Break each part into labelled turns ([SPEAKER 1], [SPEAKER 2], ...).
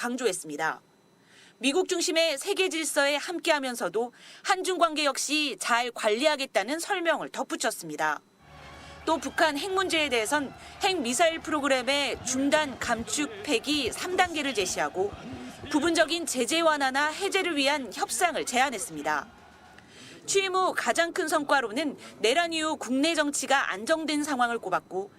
[SPEAKER 1] 강조했습니다. 미국 중심의 세계 질서에 함께하면서도 한중 관계 역시 잘 관리하겠다는 설명을 덧붙였습니다. 또 북한 핵 문제에 대해선 핵 미사일 프로그램의 중단 감축 폐기 3단계를 제시하고 부분적인 제재 완화나 해제를 위한 협상을 제안했습니다. 취임 후 가장 큰 성과로는 내란 이후 국내 정치가 안정된 상황을 꼽았고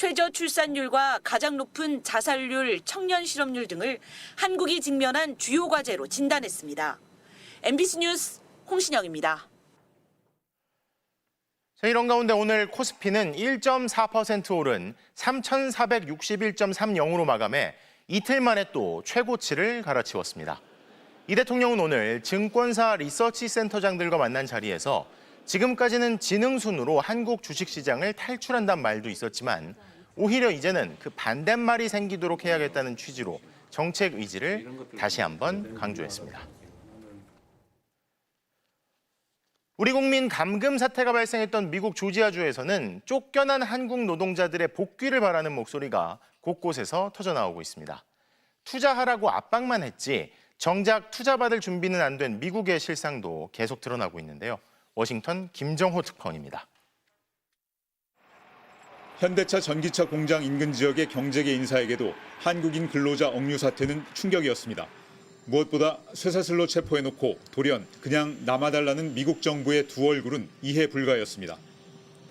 [SPEAKER 1] 최저 출산율과 가장 높은 자살률, 청년 실업률 등을 한국이 직면한 주요 과제로 진단했습니다. MBC 뉴스 홍신영입니다.
[SPEAKER 2] 자, 이런 가운데 오늘 코스피는 1.4% 오른 3,461.30으로 마감해 이틀 만에 또 최고치를 갈아치웠습니다. 이 대통령은 오늘 증권사 리서치 센터장들과 만난 자리에서 지금까지는 지능순으로 한국 주식시장을 탈출한다는 말도 있었지만 오히려 이제는 그 반대말이 생기도록 해야겠다는 취지로 정책 의지를 다시 한번 강조했습니다. 우리 국민 감금 사태가 발생했던 미국 조지아주에서는 쫓겨난 한국 노동자들의 복귀를 바라는 목소리가 곳곳에서 터져나오고 있습니다. 투자하라고 압박만 했지 정작 투자받을 준비는 안 된 미국의 실상도 계속 드러나고 있는데요. 워싱턴 김정호 특파원입니다.
[SPEAKER 3] 현대차 전기차 공장 인근 지역의 경제계 인사에게도 한국인 근로자 억류 사태는 충격이었습니다. 무엇보다 쇠사슬로 체포해놓고 돌연 그냥 남아달라는 미국 정부의 두 얼굴은 이해 불가였습니다.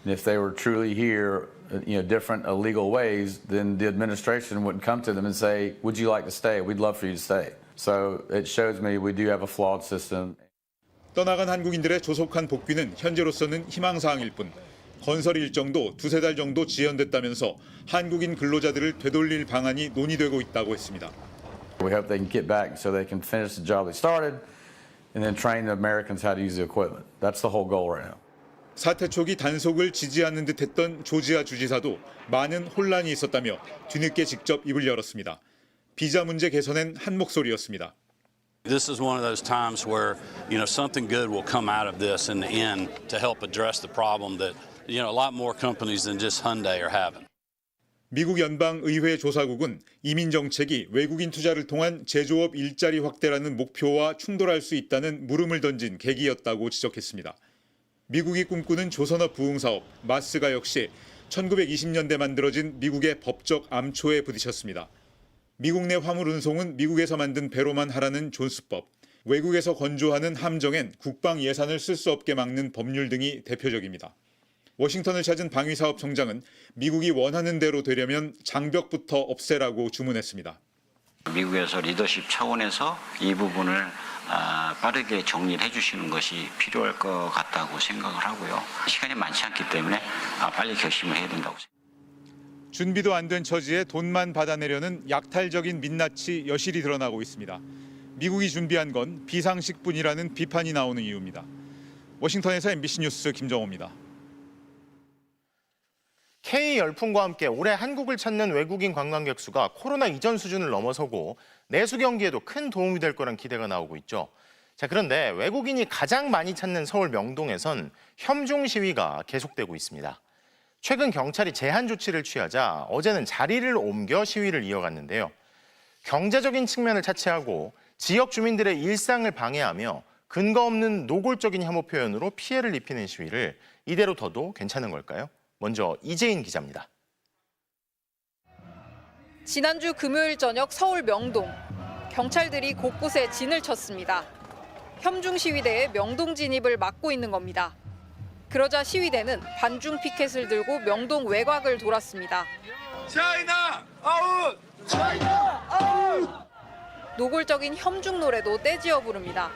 [SPEAKER 4] If they were truly here, uh, you know, different illegal ways, then the administration wouldn't come to them and say, "Would you like to stay? We'd love for you to stay." So it shows me we do have a flawed system.
[SPEAKER 3] 떠나간 한국인들의 조속한 복귀는 현재로서는 희망 사항일 뿐 건설 일정도 두세 달 정도 지연됐다면서 한국인 근로자들을 되돌릴 방안이 논의되고 있다고 했습니다.
[SPEAKER 4] We hope they can get back so they can finish the job they started, and then train the Americans how to use the equipment. That's the whole goal right now.
[SPEAKER 3] 사태 초기 단속을 지지하는 듯했던 조지아 주지사도 많은 혼란이 있었다며 뒤늦게 직접 입을 열었습니다. 비자 문제 개선엔 한 목소리였습니다.
[SPEAKER 5] This is one of those times where, you know, something good will come out of this in the end to help address the problem that, you know, a lot more companies than just Hyundai are having.
[SPEAKER 3] 미국 연방 의회 조사국은 이민 정책이 외국인 투자를 통한 제조업 일자리 확대라는 목표와 충돌할 수 있다는 물음을 던진 계기였다고 지적했습니다. 미국이 꿈꾸는 조선업 부흥 사업 마스가 역시 1920년대 만들어진 미국의 법적 암초에 부딪혔습니다. 미국 내 화물 운송은 미국에서 만든 배로만 하라는 존스법, 외국에서 건조하는 함정엔 국방 예산을 쓸 수 없게 막는 법률 등이 대표적입니다. 워싱턴을 찾은 방위사업청장은 미국이 원하는 대로 되려면 장벽부터 없애라고 주문했습니다.
[SPEAKER 6] 미국에서 리더십 차원에서 이 부분을 아, 빠르게 정리를 해주시는 것이 필요할 것 같다고 생각을 하고요. 시간이 많지 않기 때문에 아, 빨리 결심을 해야 된다고 생각합니다.
[SPEAKER 3] 준비도 안 된 처지에 돈만 받아내려는 약탈적인 민낯이 여실히 드러나고 있습니다. 미국이 준비한 건 비상식뿐이라는 비판이 나오는 이유입니다. 워싱턴에서 MBC 뉴스 김정호입니다.
[SPEAKER 2] K 열풍과 함께 올해 한국을 찾는 외국인 관광객 수가 코로나 이전 수준을 넘어서고 내수 경기에도 큰 도움이 될 거란 기대가 나오고 있죠. 자, 그런데 외국인이 가장 많이 찾는 서울 명동에선 협중 시위가 계속되고 있습니다. 최근 경찰이 제한 조치를 취하자 어제는 자리를 옮겨 시위를 이어갔는데요. 경제적인 측면을 차치하고 지역 주민들의 일상을 방해하며 근거 없는 노골적인 혐오 표현으로 피해를 입히는 시위를 이대로 둬도 괜찮은 걸까요? 먼저 이재인 기자입니다.
[SPEAKER 7] 지난주 금요일 저녁 서울 명동 경찰들이 곳곳에 진을 쳤습니다. 협중 시위대의 명동 진입을 막고 있는 겁니다. 그러자 시위대는 반중 피켓을 들고 명동 외곽을 돌았습니다. 노골적인 협중 노래도 떼지어 부릅니다.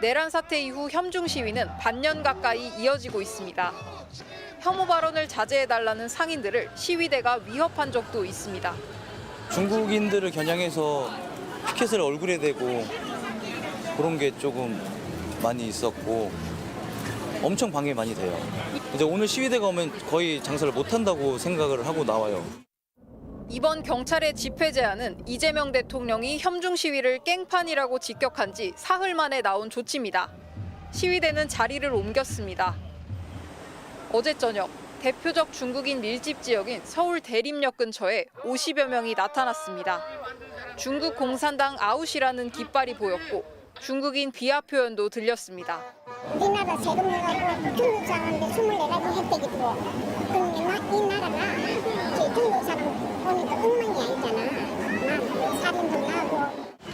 [SPEAKER 7] 내란 사태 이후 협중 시위는 반년 가까이 이어지고 있습니다. 혐오 발언을 자제해달라는 상인들을 시위대가 위협한 적도 있습니다.
[SPEAKER 8] 중국인들을 겨냥해서 피켓을 얼굴에 대고 그런 게 조금 많이 있었고 엄청 방해 많이 돼요. 이제 오늘 시위대가 오면 거의 장사를 못 한다고 생각을 하고 나와요.
[SPEAKER 7] 이번 경찰의 집회 제안은 이재명 대통령이 협중 시위를 깽판이라고 직격한 지 사흘 만에 나온 조치입니다. 시위대는 자리를 옮겼습니다. 어제 저녁 대표적 중국인 밀집 지역인 서울 대림역 근처에 50여 명이 나타났습니다. 중국 공산당 아웃이라는 깃발이 보였고 중국인 비하 표현도 들렸습니다.
[SPEAKER 9] 우리나라 세금 내가고 중국 사람한테 24가지 혜택이 들어. 그럼 나, 이 나라가 이제 중국 사람 보니까 엉망이 아니잖아. 막 살인도 나고.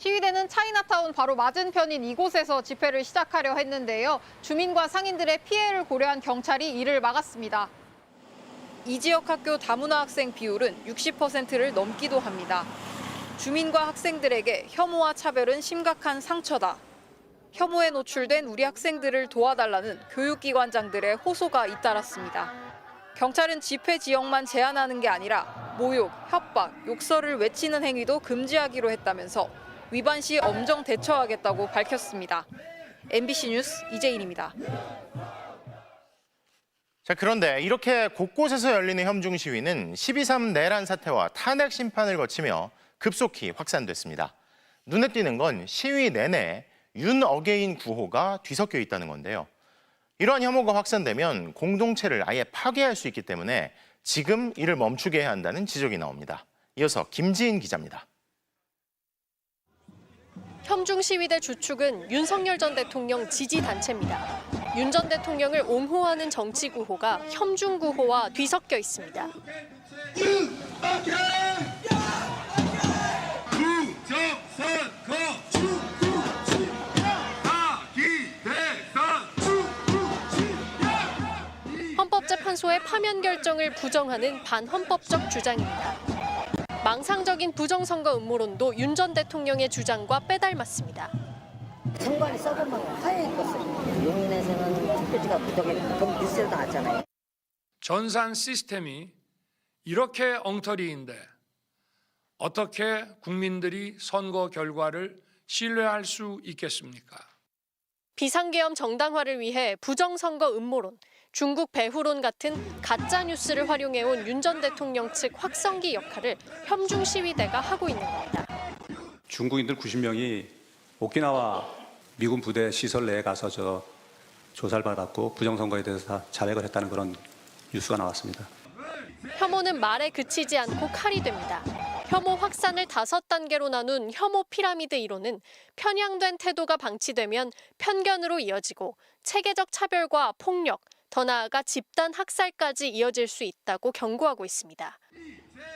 [SPEAKER 7] 시위대는 차이나타운 바로 맞은편인 이곳에서 집회를 시작하려 했는데요. 주민과 상인들의 피해를 고려한 경찰이 이를 막았습니다. 이 지역 학교 다문화 학생 비율은 60%를 넘기도 합니다. 주민과 학생들에게 혐오와 차별은 심각한 상처다. 혐오에 노출된 우리 학생들을 도와달라는 교육기관장들의 호소가 잇따랐습니다. 경찰은 집회 지역만 제한하는 게 아니라 모욕, 협박, 욕설을 외치는 행위도 금지하기로 했다면서 위반 시 엄정 대처하겠다고 밝혔습니다. MBC 뉴스 이재인입니다.
[SPEAKER 2] 자, 그런데 이렇게 곳곳에서 열리는 협중 시위는 12.3 내란 사태와 탄핵 심판을 거치며 급속히 확산됐습니다. 눈에 띄는 건 시위 내내 윤 어게인 구호가 뒤섞여 있다는 건데요. 이러한 혐오가 확산되면 공동체를 아예 파괴할 수 있기 때문에 지금 이를 멈추게 해야 한다는 지적이 나옵니다. 이어서 김지인 기자입니다.
[SPEAKER 10] 협중 시위대 주축은 윤석열 전 대통령 지지 단체입니다. 윤 전 대통령을 옹호하는 정치 구호가 협중 구호와 뒤섞여 있습니다. 헌법재판소의 파면 결정을 부정하는 반헌법적 주장입니다. 망상적인 부정선거 음모론도 윤 전 대통령의 주장과 빼닮았습니다.
[SPEAKER 11] 정관이 썩으면 하얘 것을 용인에서는 투표지가 부족해 그럼 뉴스에도 나왔잖아요.
[SPEAKER 12] 전산 시스템이 이렇게 엉터리인데 어떻게 국민들이 선거 결과를 신뢰할 수 있겠습니까?
[SPEAKER 10] 비상계엄 정당화를 위해 부정선거 음모론, 중국 배후론 같은 가짜 뉴스를 활용해온 윤 전 대통령 측 확성기 역할을 협중 시위대가 하고 있는 겁니다.
[SPEAKER 13] 중국인들 90명이 오키나와 미군 부대 시설 내에 가서 저 조사를 받았고 부정선거에 대해서 다 자백을 했다는 그런 뉴스가 나왔습니다.
[SPEAKER 10] 혐오는 말에 그치지 않고 칼이 됩니다. 혐오 확산을 다섯 단계로 나눈 혐오 피라미드 이론은 편향된 태도가 방치되면 편견으로 이어지고 체계적 차별과 폭력, 더 나아가 집단 학살까지 이어질 수 있다고 경고하고 있습니다.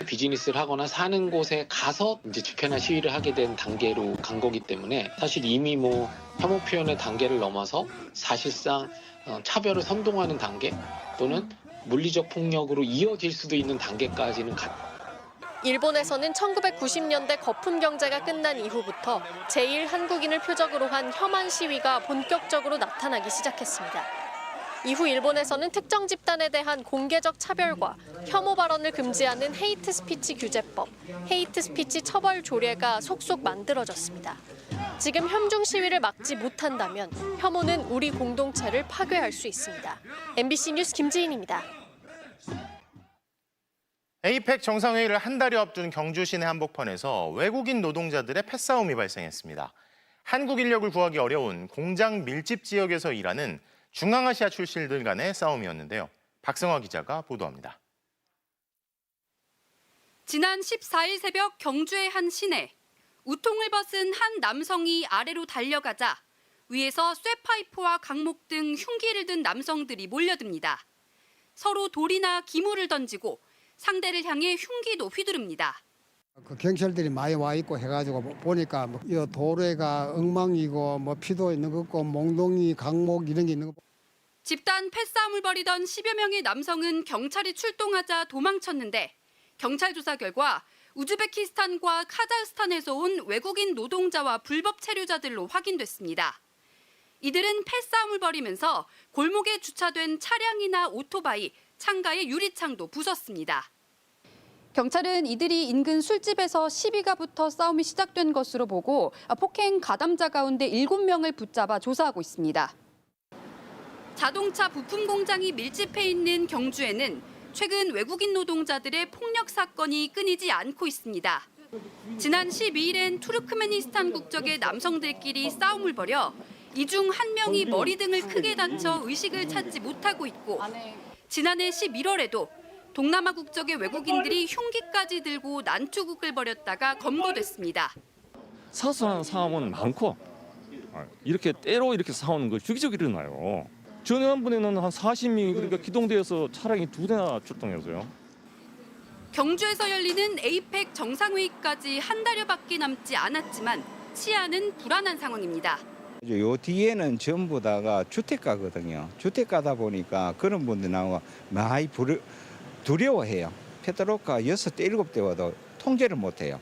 [SPEAKER 14] 비즈니스를 하거나 사는 곳에 가서 이제 집회나 시위를 하게 된 단계로 간 거기 때문에 사실 이미 뭐 혐오 표현의 단계를 넘어서 사실상 어, 차별을 선동하는 단계 또는 물리적 폭력으로 이어질 수도 있는 단계까지는 갔.
[SPEAKER 10] 일본에서는 1990년대 거품 경제가 끝난 이후부터 제1 한국인을 표적으로 한 혐한 시위가 본격적으로 나타나기 시작했습니다. 이후 일본에서는 특정 집단에 대한 공개적 차별과 혐오 발언을 금지하는 헤이트 스피치 규제법, 헤이트 스피치 처벌 조례가 속속 만들어졌습니다. 지금 협중 시위를 막지 못한다면 혐오는 우리 공동체를 파괴할 수 있습니다. MBC 뉴스 김지인입니다.
[SPEAKER 2] 에이펙 정상회의를 한 달여 앞둔 경주 시내 한복판에서 외국인 노동자들의 패싸움이 발생했습니다. 한국 인력을 구하기 어려운 공장 밀집 지역에서 일하는 중앙아시아 출신들 간의 싸움이었는데요. 박성화 기자가 보도합니다.
[SPEAKER 15] 지난 14일 새벽 경주의 한 시내 우통을 벗은 한 남성이 아래로 달려가자 위에서 쇠파이프와 강목 등 흉기를 든 남성들이 몰려듭니다. 서로 돌이나 기물을 던지고 상대를 향해 흉기도 휘두릅니다.
[SPEAKER 16] 그 경찰들이 많이 와 있고 해가지고 보니까 뭐이 도로가 엉망이고 뭐 피도 있는 거 없고 몽둥이 강목 이런 게 있는 거.
[SPEAKER 15] 집단 패싸움을 벌이던 10여 명의 남성은 경찰이 출동하자 도망쳤는데 경찰 조사 결과 우즈베키스탄과 카자흐스탄에서 온 외국인 노동자와 불법 체류자들로 확인됐습니다. 이들은 패싸움을 벌이면서 골목에 주차된 차량이나 오토바이, 창가의 유리창도 부쉈습니다. 경찰은 이들이 인근 술집에서 시비가 붙어 싸움이 시작된 것으로 보고 폭행 가담자 가운데 7명을 붙잡아 조사하고 있습니다. 자동차 부품 공장이 밀집해 있는 경주에는 최근 외국인 노동자들의 폭력 사건이 끊이지 않고 있습니다. 지난 12일엔 투르크메니스탄 국적의 남성들끼리 싸움을 벌여 이 중 한 명이 머리 등을 크게 다쳐 의식을 찾지 못하고 있고 지난해 11월에도 동남아 국적의 외국인들이 흉기까지 들고 난투극을 벌였다가 검거됐습니다.
[SPEAKER 17] 사소한 상황은 많고 아, 이렇게 때로 이렇게 싸우는 거 주기적으로 일어나요. 지난번에는 한 40명이 그러니까 기동대에서 차량이 두 대나 출동했어요.
[SPEAKER 15] 경주에서 열리는 에이펙 정상회의까지 한 달여밖에 남지 않았지만 치안은 불안한 상황입니다.
[SPEAKER 8] 요 뒤에는 전부 다가 주택가거든요. 주택가다 보니까 그런 분들 나와 많이 부르, 두려워해요. 페트로카 여섯 대 일곱 대 와도 통제를 못해요.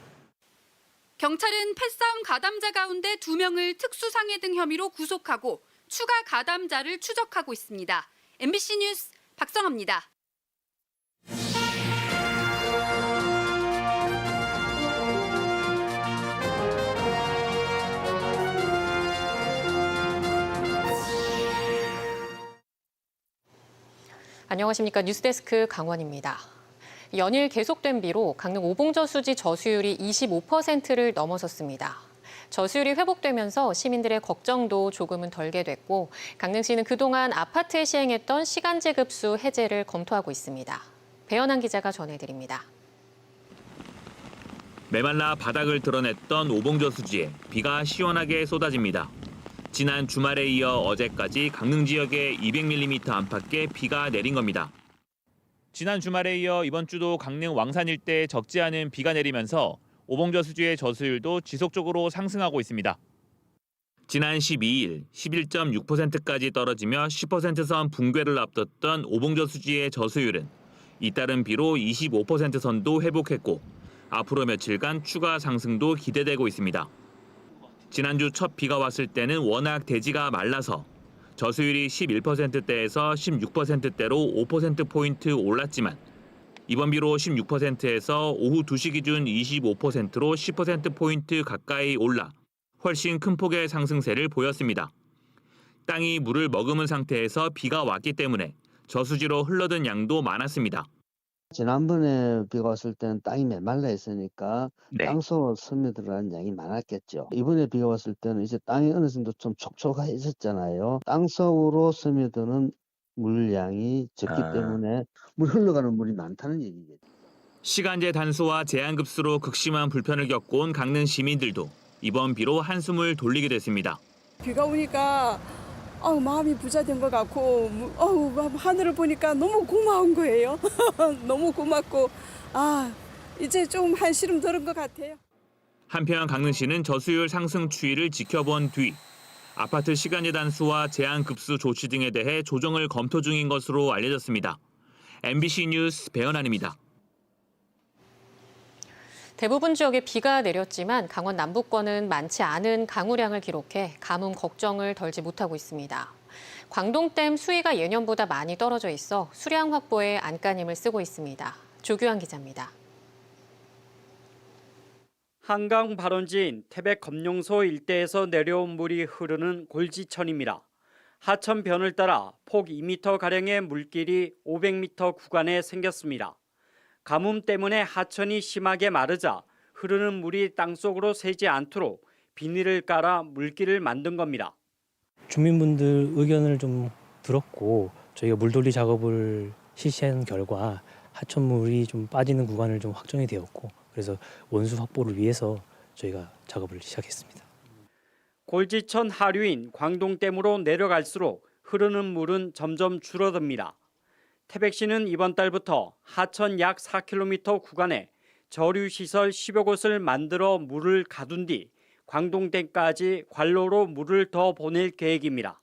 [SPEAKER 15] 경찰은 패싸움 가담자 가운데 두 명을 특수상해 등 혐의로 구속하고 추가 가담자를 추적하고 있습니다. MBC 뉴스 박성아입니다.
[SPEAKER 18] 안녕하십니까 뉴스데스크 강원입니다. 연일 계속된 비로 강릉 오봉저 수지 저수율이 25%를 넘어섰습니다. 저수율이 회복되면서 시민들의 걱정도 조금은 덜게 됐고 강릉시는 그동안 아파트에 시행했던 시간제 급수 해제를 검토하고 있습니다. 배현한 기자가 전해드립니다.
[SPEAKER 19] 메말라 바닥을 드러냈던 오봉저 수지에 비가 시원하게 쏟아집니다. 지난 주말에 이어 어제까지 강릉 지역에 200mm 안팎의 비가 내린 겁니다. 지난 주말에 이어 이번 주도 강릉 왕산 일대에 적지 않은 비가 내리면서 오봉저수지의 저수율도 지속적으로 상승하고 있습니다. 지난 12일 11.6%까지 떨어지며 10%선 붕괴를 앞뒀던 오봉저수지의 저수율은 잇따른 비로 25% 선도 회복했고 앞으로 며칠간 추가 상승도 기대되고 있습니다. 지난주 첫 비가 왔을 때는 워낙 대지가 말라서 저수율이 11%대에서 16%대로 5%포인트 올랐지만 이번 비로 16%에서 오후 2시 기준 25%로 10%포인트 가까이 올라 훨씬 큰 폭의 상승세를 보였습니다. 땅이 물을 머금은 상태에서 비가 왔기 때문에 저수지로 흘러든 양도 많았습니다.
[SPEAKER 20] 지난번에 비가 왔을 때는 땅이 메말라 있으니까
[SPEAKER 19] 네.
[SPEAKER 20] 땅속으로 스며들어가는 양이 많았겠죠. 이번에 비가 왔을 때는 이제 땅이 어느 정도 좀 촉촉해졌잖아요. 땅속으로 스며드는 물량이 적기
[SPEAKER 19] 아.
[SPEAKER 20] 때문에 물 흘러가는 물이 많다는 얘기겠죠.
[SPEAKER 19] 시간제 단수와 제한급수로 극심한 불편을 겪어온 강릉 시민들도 이번 비로 한숨을 돌리게 됐습니다.
[SPEAKER 21] 비가 오니까 아우, 마음이 부자 된 것 같고 막 하늘을 보니까 너무 고마운 거예요. 너무 고맙고 아 이제 좀 한시름 덜은 것 같아요.
[SPEAKER 19] 한편 강릉시는 저수율 상승 추이를 지켜본 뒤 아파트 시간제 단수와 제한 급수 조치 등에 대해 조정을 검토 중인 것으로 알려졌습니다. MBC 뉴스 배현환입니다.
[SPEAKER 18] 대부분 지역에 비가 내렸지만 강원 남부권은 많지 않은 강우량을 기록해 가뭄 걱정을 덜지 못하고 있습니다. 광동댐 수위가 예년보다 많이 떨어져 있어 수량 확보에 안간힘을 쓰고 있습니다. 조규환 기자입니다.
[SPEAKER 22] 한강 발원지인 태백 검룡소 일대에서 내려온 물이 흐르는 골지천입니다. 하천 변을 따라 폭 2m 가량의 물길이 500m 구간에 생겼습니다. 가뭄 때문에 하천이 심하게 마르자 흐르는 물이 땅속으로 새지 않도록 비닐을 깔아 물길을 만든 겁니다.
[SPEAKER 23] 주민분들 의견을 좀 들었고 저희가 물돌리 작업을 실시한 결과 하천물이 좀 빠지는 구간을 좀 확정이 되었고 그래서 원수 확보를 위해서 저희가 작업을 시작했습니다.
[SPEAKER 22] 골지천 하류인 광동댐으로 내려갈수록 흐르는 물은 점점 줄어듭니다. 태백시는 이번 달부터 하천 약 4km 구간에 저류시설 10여 곳을 만들어 물을 가둔 뒤 광동댐까지 관로로 물을 더 보낼 계획입니다.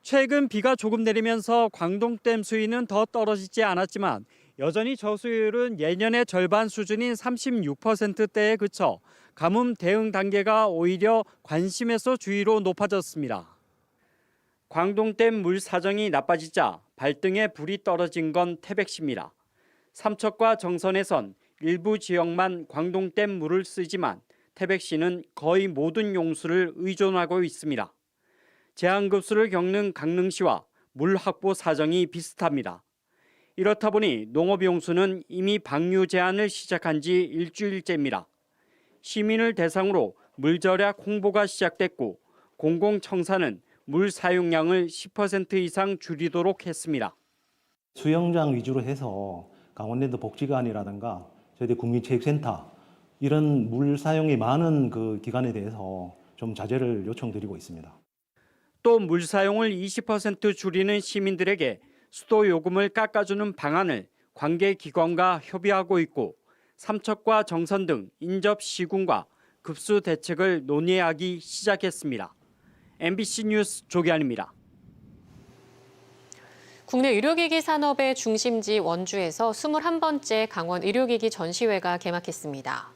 [SPEAKER 22] 최근 비가 조금 내리면서 광동댐 수위는 더 떨어지지 않았지만 여전히 저수율은 예년의 절반 수준인 36%대에 그쳐 가뭄 대응 단계가 오히려 관심에서 주의로 높아졌습니다. 광동댐 물 사정이 나빠지자 발등에 불이 떨어진 건 태백시입니다. 삼척과 정선에선 일부 지역만 광동댐 물을 쓰지만 태백시는 거의 모든 용수를 의존하고 있습니다. 제한급수를 겪는 강릉시와 물 확보 사정이 비슷합니다. 이렇다 보니 농업용수는 이미 방류 제한을 시작한 지 일주일째입니다. 시민을 대상으로 물 절약 홍보가 시작됐고 공공청사는 물 사용량을 10% 이상 줄이도록 했습니다.
[SPEAKER 24] 수영장 위주로 해서 강원랜드 복지관이라든가 저희들 국민체육센터 이런 물 사용이 많은 그 기관에 대해서 좀 자제를 요청드리고 있습니다.
[SPEAKER 22] 또 물 사용을 20% 줄이는 시민들에게 수도 요금을 깎아주는 방안을 관계 기관과 협의하고 있고 삼척과 정선 등 인접 시군과 급수 대책을 논의하기 시작했습니다. MBC 뉴스 조기환입니다.
[SPEAKER 18] 국내 의료기기 산업의 중심지 원주에서 21번째 강원 의료기기 전시회가 개막했습니다.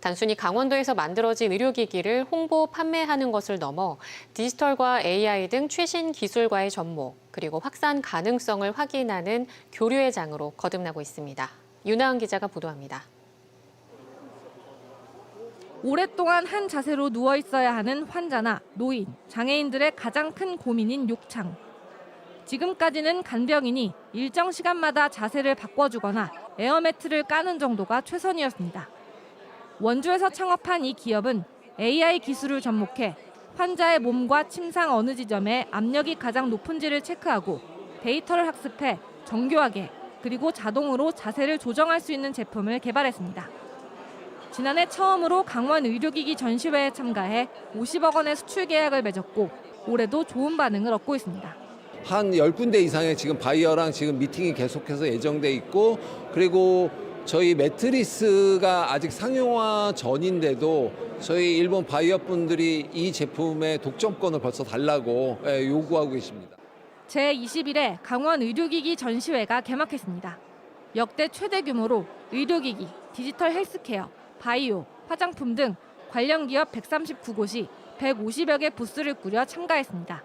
[SPEAKER 18] 단순히 강원도에서 만들어진 의료기기를 홍보, 판매하는 것을 넘어 디지털과 AI 등 최신 기술과의 접목, 그리고 확산 가능성을 확인하는 교류의 장으로 거듭나고 있습니다. 윤하은 기자가 보도합니다.
[SPEAKER 25] 오랫동안 한 자세로 누워 있어야 하는 환자나 노인, 장애인들의 가장 큰 고민인 욕창. 지금까지는 간병인이 일정 시간마다 자세를 바꿔주거나 에어매트를 까는 정도가 최선이었습니다. 원주에서 창업한 이 기업은 AI 기술을 접목해 환자의 몸과 침상 어느 지점에 압력이 가장 높은지를 체크하고 데이터를 학습해 정교하게 그리고 자동으로 자세를 조정할 수 있는 제품을 개발했습니다. 지난해 처음으로 강원 의료기기 전시회에 참가해 50억 원의 수출 계약을 맺었고 올해도 좋은 반응을 얻고 있습니다.
[SPEAKER 26] 한 10군데 이상의 지금 바이어랑 지금 미팅이 계속해서 예정돼 있고 그리고 저희 매트리스가 아직 상용화 전인데도 저희 일본 바이어 분들이 이 제품의 독점권을 벌써 달라고 예, 요구하고 계십니다.
[SPEAKER 25] 제21회 강원 의료기기 전시회가 개막했습니다. 역대 최대 규모로 의료기기, 디지털 헬스케어, 바이오, 화장품 등 관련 기업 139곳이 150여 개 부스를 꾸려 참가했습니다.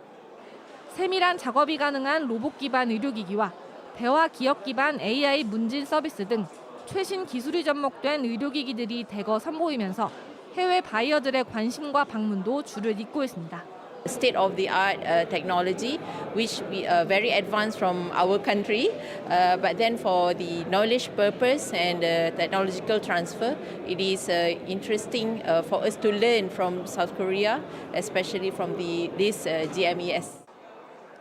[SPEAKER 25] 세밀한 작업이 가능한 로봇 기반 의료기기와 대화 기업 기반 AI 문진 서비스 등 최신 기술이 접목된 의료기기들이 대거 선보이면서 해외 바이어들의 관심과 방문도 줄을 잇고 있습니다.
[SPEAKER 20] State of the art uh, technology which we are very advanced from our country uh, but then for the knowledge purpose and uh, technological transfer it is uh, interesting uh, for us to learn from South Korea especially from the this uh, GMES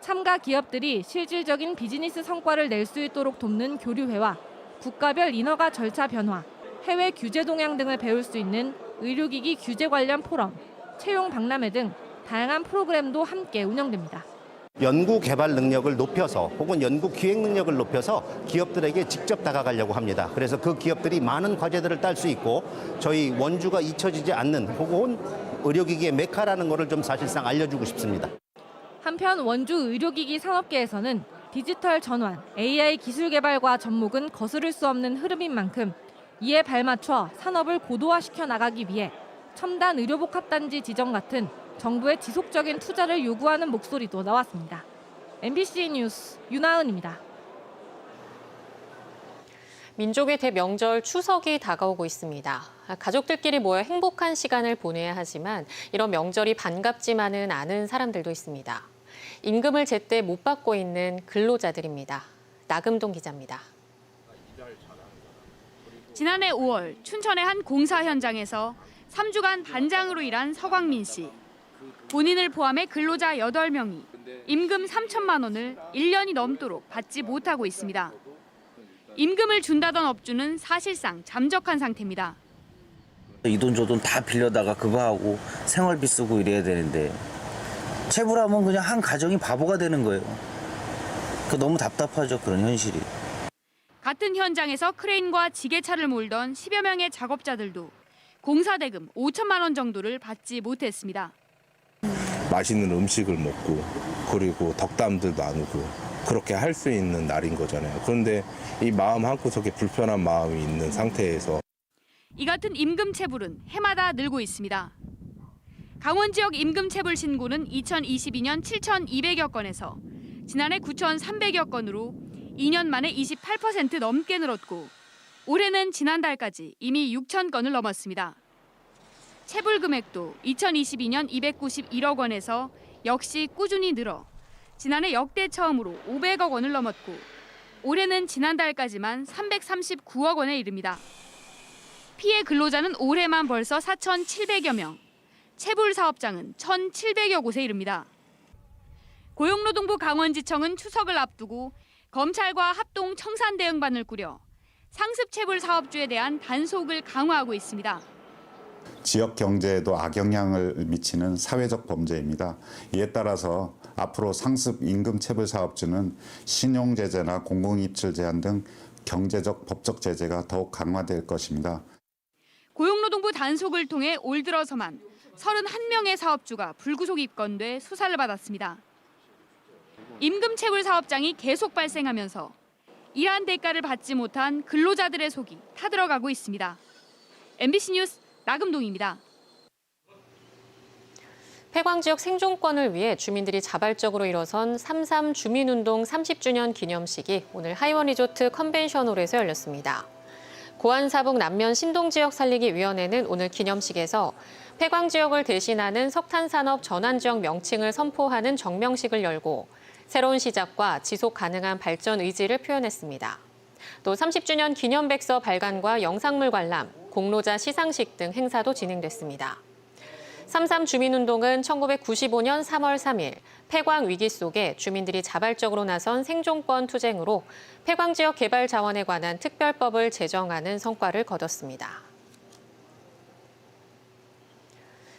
[SPEAKER 25] 참가 기업들이 실질적인 비즈니스 성과를 낼 수 있도록 돕는 교류회와 국가별 인허가 절차 변화, 해외 규제 동향 등을 배울 수 있는 의료기기 규제 관련 포럼, 채용 박람회 등 다양한 프로그램도 함께 운영됩니다.
[SPEAKER 27] 연구 개발 능력을 높여서 혹은 연구 기획 능력을 높여서 기업들에게 직접 다가가려고 합니다. 그래서 그 기업들이 많은 과제들을 딸 수 있고 저희 원주가 잊혀지지 않는 혹은 의료기기의 메카라는 것을 좀 사실상 알려주고 싶습니다.
[SPEAKER 25] 한편 원주 의료기기 산업계에서는 디지털 전환, AI 기술 개발과 접목은 거스를 수 없는 흐름인 만큼 이에 발맞춰 산업을 고도화시켜 나가기 위해 첨단 의료복합단지 지정 같은 정부의 지속적인 투자를 요구하는 목소리도 나왔습니다. MBC 뉴스 윤하은입니다.
[SPEAKER 18] 민족의 대명절 추석이 다가오고 있습니다. 가족들끼리 모여 행복한 시간을 보내야 하지만 이런 명절이 반갑지만은 않은 사람들도 있습니다. 임금을 제때 못 받고 있는 근로자들입니다. 나금동 기자입니다.
[SPEAKER 28] 지난해 5월 춘천의 한 공사 현장에서 3주간 반장으로 일한 서광민 씨. 본인을 포함해 근로자 8명이 임금 3천만 원을 1년이 넘도록 받지 못하고 있습니다. 임금을 준다던 업주는 사실상 잠적한 상태입니다.
[SPEAKER 29] 이 돈 저 돈 다 빌려다가 그거 하고 생활비 쓰고 이래야 되는데 체불하면 그냥 한 가정이 바보가 되는 거예요. 그 너무 답답하죠 그런 현실이.
[SPEAKER 28] 같은 현장에서 크레인과 지게차를 몰던 10여 명의 작업자들도 공사 대금 5천만 원 정도를 받지 못했습니다.
[SPEAKER 30] 맛있는 음식을 먹고 그리고 덕담도 나누고 그렇게 할 수 있는 날인 거잖아요. 그런데 이 마음 한구석에 불편한 마음이 있는 상태에서
[SPEAKER 28] 이 같은 임금 체불은 해마다 늘고 있습니다. 강원 지역 임금 체불 신고는 2022년 7,200여 건에서 지난해 9,300여 건으로 2년 만에 28% 넘게 늘었고 올해는 지난달까지 이미 6천 건을 넘었습니다. 체불 금액도 2022년 291억 원에서 역시 꾸준히 늘어 지난해 역대 처음으로 500억 원을 넘었고 올해는 지난달까지만 339억 원에 이릅니다. 피해 근로자는 올해만 벌써 4,700여 명, 체불 사업장은 1,700여 곳에 이릅니다. 고용노동부 강원지청은 추석을 앞두고 검찰과 합동 청산 대응반을 꾸려 상습 체불 사업주에 대한 단속을 강화하고 있습니다.
[SPEAKER 31] 지역 경제에도 악영향을 미치는 사회적 범죄입니다. 이에 따라서 앞으로 상습 임금 체불 사업주는 신용 제재나 공공 입출 제한 등 경제적 법적 제재가 더욱 강화될 것입니다.
[SPEAKER 28] 고용노동부 단속을 통해 올 들어서만 31명의 사업주가 불구속 입건돼 수사를 받았습니다. 임금 체불 사업장이 계속 발생하면서 일한 대가를 받지 못한 근로자들의 속이 타들어가고 있습니다. MBC 뉴스 나금동입니다.
[SPEAKER 18] 폐광 지역 생존권을 위해 주민들이 자발적으로 일어선 3.3 주민운동 30주년 기념식이 오늘 하이원 리조트 컨벤션홀에서 열렸습니다. 고안사북 남면 신동지역 살리기 위원회는 오늘 기념식에서 폐광 지역을 대신하는 석탄산업 전환지역 명칭을 선포하는 정명식을 열고 새로운 시작과 지속 가능한 발전 의지를 표현했습니다. 또 30주년 기념백서 발간과 영상물 관람, 공로자 시상식 등 행사도 진행됐습니다. 3.3 주민운동은 1995년 3월 3일 폐광 위기 속에 주민들이 자발적으로 나선 생존권 투쟁으로 폐광 지역 개발 자원에 관한 특별법을 제정하는 성과를 거뒀습니다.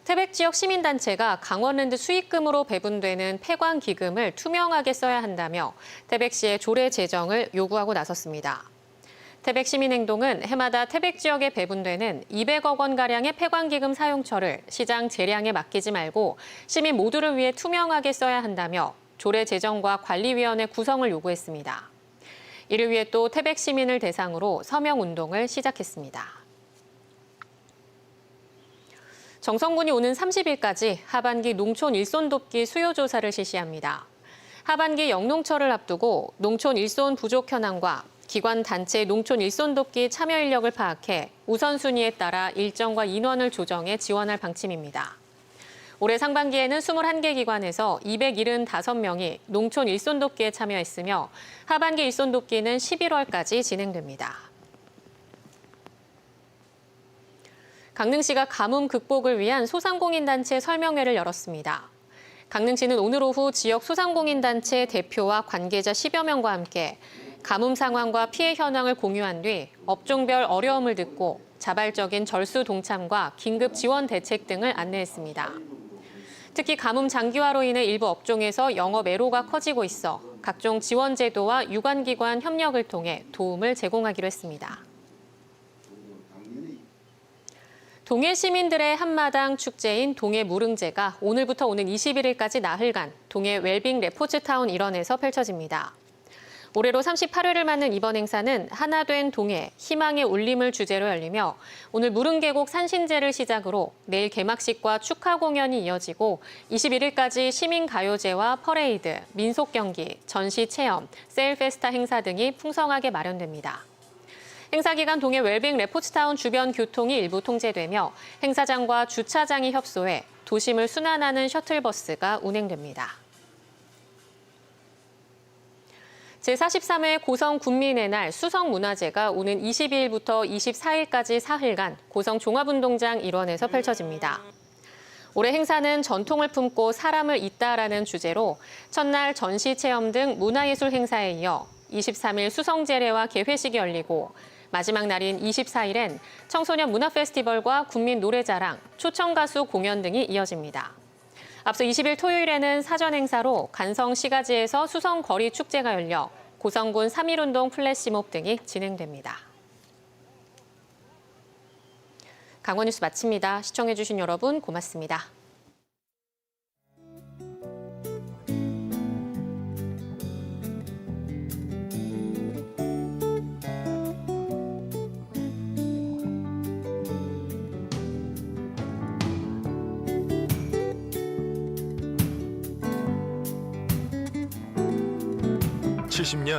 [SPEAKER 18] 태백 지역 시민단체가 강원랜드 수익금으로 배분되는 폐광 기금을 투명하게 써야 한다며 태백시의 조례 제정을 요구하고 나섰습니다. 태백 시민행동은 해마다 태백 지역에 배분되는 200억 원가량의 폐광기금 사용처를 시장 재량에 맡기지 말고 시민 모두를 위해 투명하게 써야 한다며 조례 제정과 관리위원회 구성을 요구했습니다. 이를 위해 또 태백 시민을 대상으로 서명운동을 시작했습니다. 정성군이 오는 30일까지 하반기 농촌 일손 돕기 수요 조사를 실시합니다. 하반기 영농철을 앞두고 농촌 일손 부족 현황과 기관 단체 농촌 일손 돕기 참여 인력을 파악해 우선순위에 따라 일정과 인원을 조정해 지원할 방침입니다. 올해 상반기에는 21개 기관에서 275명이 농촌 일손 돕기에 참여했으며 하반기 일손 돕기는 11월까지 진행됩니다. 강릉시가 가뭄 극복을 위한 소상공인단체 설명회를 열었습니다. 강릉시는 오늘 오후 지역 소상공인단체 대표와 관계자 10여 명과 함께 가뭄 상황과 피해 현황을 공유한 뒤 업종별 어려움을 듣고 자발적인 절수 동참과 긴급 지원 대책 등을 안내했습니다. 특히 가뭄 장기화로 인해 일부 업종에서 영업 애로가 커지고 있어 각종 지원 제도와 유관기관 협력을 통해 도움을 제공하기로 했습니다. 동해 시민들의 한마당 축제인 동해 무릉제가 오늘부터 오는 21일까지 나흘간 동해 웰빙 레포츠타운 일원에서 펼쳐집니다. 올해로 38회를 맞는 이번 행사는 하나된 동해, 희망의 울림을 주제로 열리며 오늘 무릉계곡 산신제를 시작으로 내일 개막식과 축하 공연이 이어지고 21일까지 시민가요제와 퍼레이드, 민속경기, 전시체험, 세일페스타 행사 등이 풍성하게 마련됩니다. 행사 기간 동해 웰빙 레포츠타운 주변 교통이 일부 통제되며 행사장과 주차장이 협소해 도심을 순환하는 셔틀버스가 운행됩니다. 제43회 고성 군민의 날 수성문화제가 오는 22일부터 24일까지 사흘간 고성 종합운동장 일원에서 펼쳐집니다. 올해 행사는 전통을 품고 사람을 잇다라는 주제로 첫날 전시 체험 등 문화예술 행사에 이어 23일 수성제례와 개회식이 열리고 마지막 날인 24일엔 청소년 문화 페스티벌과 국민 노래자랑, 초청 가수 공연 등이 이어집니다. 앞서 20일 토요일에는 사전 행사로 간성 시가지에서 수성 거리 축제가 열려 고성군 3.1운동 플래시몹 등이 진행됩니다. 강원 뉴스 마칩니다. 시청해주신 여러분 고맙습니다.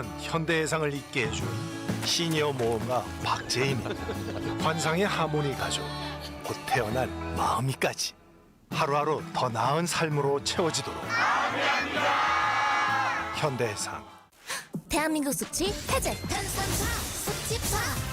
[SPEAKER 32] 70년 현대해상을 잊게 해준 시니어 모험가 박재인이 환상의 하모니 가족 곧 태어날 마음이까지 하루하루 더 나은 삶으로 채워지도록 현대해상
[SPEAKER 33] 대한민국 숙취 해제. 숙취파 스파클링하게